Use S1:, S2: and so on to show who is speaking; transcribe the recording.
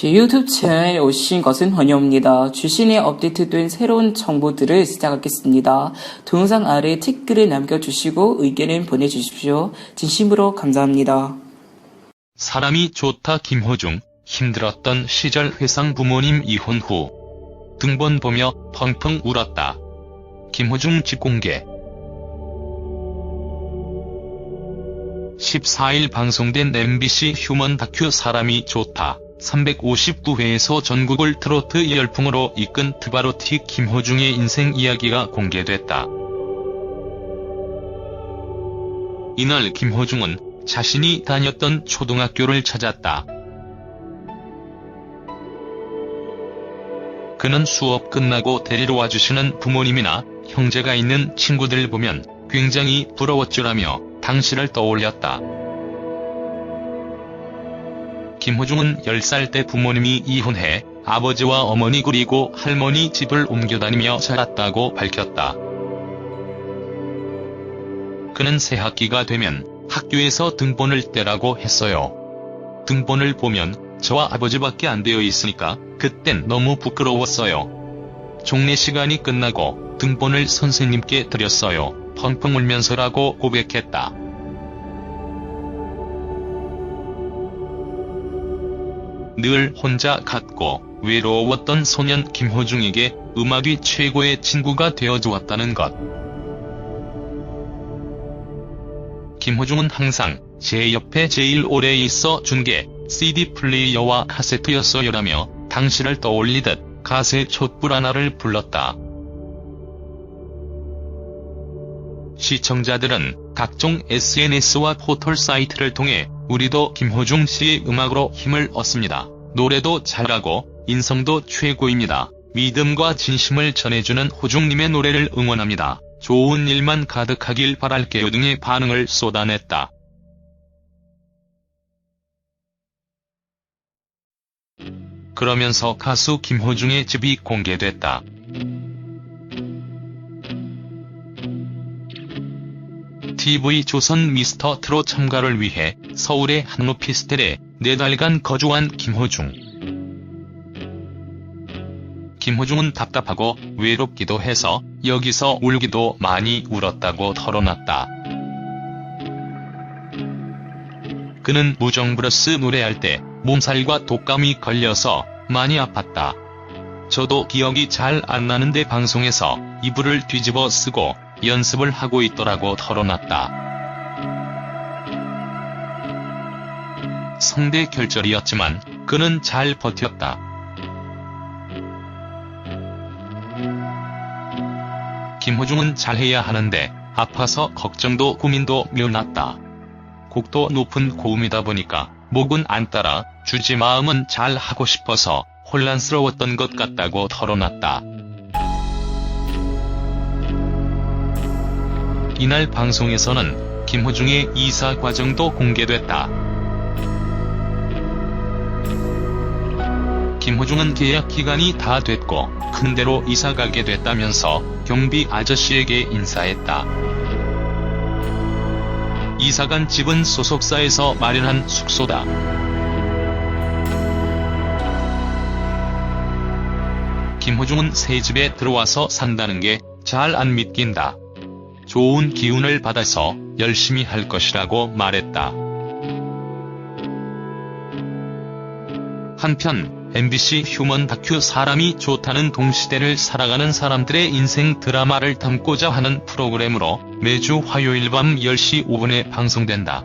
S1: 제 유튜브 채널에 오신 것은 환영합니다. 주신에 업데이트된 새로운 정보들을 시작하겠습니다. 동영상 아래 댓글을 남겨주시고 의견을 보내주십시오. 진심으로 감사합니다.
S2: 사람이 좋다 김호중, 힘들었던 시절 회상 부모님 이혼 후 등본 보며 펑펑 울었다. 김호중 직공개 14일 방송된 MBC 휴먼 다큐 사람이 좋다. 359회에서 전국을 트로트 열풍으로 이끈 트바로티 김호중의 인생 이야기가 공개됐다. 이날 김호중은 자신이 다녔던 초등학교를 찾았다. 그는 수업 끝나고 데리러 와주시는 부모님이나 형제가 있는 친구들 보면 굉장히 부러웠죠라며 당시를 떠올렸다. 김호중은 10살 때 부모님이 이혼해 아버지와 어머니 그리고 할머니 집을 옮겨 다니며 자랐다고 밝혔다. 그는 새 학기가 되면 학교에서 등본을 떼라고 했어요. 등본을 보면 저와 아버지밖에 안 되어 있으니까 그땐 너무 부끄러웠어요. 종례 시간이 끝나고 등본을 선생님께 드렸어요. 펑펑 울면서라고 고백했다. 늘 혼자 같고 외로웠던 소년 김호중에게 음악이 최고의 친구가 되어주었다는 것. 김호중은 항상 제 옆에 제일 오래 있어 준 게 CD 플레이어와 카세트였어요라며 당시를 떠올리듯 가세 촛불 하나를 불렀다. 시청자들은 각종 SNS와 포털 사이트를 통해 우리도 김호중 씨의 음악으로 힘을 얻습니다. 노래도 잘하고 인성도 최고입니다. 믿음과 진심을 전해주는 호중님의 노래를 응원합니다. 좋은 일만 가득하길 바랄게요 등의 반응을 쏟아냈다. 그러면서 가수 김호중의 집이 공개됐다. TV 조선 미스터 트롯 참가를 위해 서울의 한 오피스텔에 네 달간 거주한 김호중. 김호중은 답답하고 외롭기도 해서 여기서 울기도 많이 울었다고 털어놨다. 그는 무정브러스 노래할 때 몸살과 독감이 걸려서 많이 아팠다. 저도 기억이 잘 안 나는데 방송에서 이불을 뒤집어 쓰고 연습을 하고 있더라고 털어놨다. 성대 결절이었지만 그는 잘 버텼다. 김호중은 잘해야 하는데 아파서 걱정도 고민도 묘났다. 곡도 높은 고음이다 보니까 목은 안 따라 주지 마음은 잘 하고 싶어서 혼란스러웠던 것 같다고 털어놨다. 이날 방송에서는 김호중의 이사 과정도 공개됐다. 김호중은 계약 기간이 다 됐고 큰 데로 이사 가게 됐다면서 경비 아저씨에게 인사했다. 이사 간 집은 소속사에서 마련한 숙소다. 김호중은 새 집에 들어와서 산다는 게 잘 안 믿긴다. 좋은 기운을 받아서 열심히 할 것이라고 말했다. 한편 MBC 휴먼 다큐 사람이 좋다는 동시대를 살아가는 사람들의 인생 드라마를 담고자 하는 프로그램으로 매주 화요일 밤 10시 5분에 방송된다.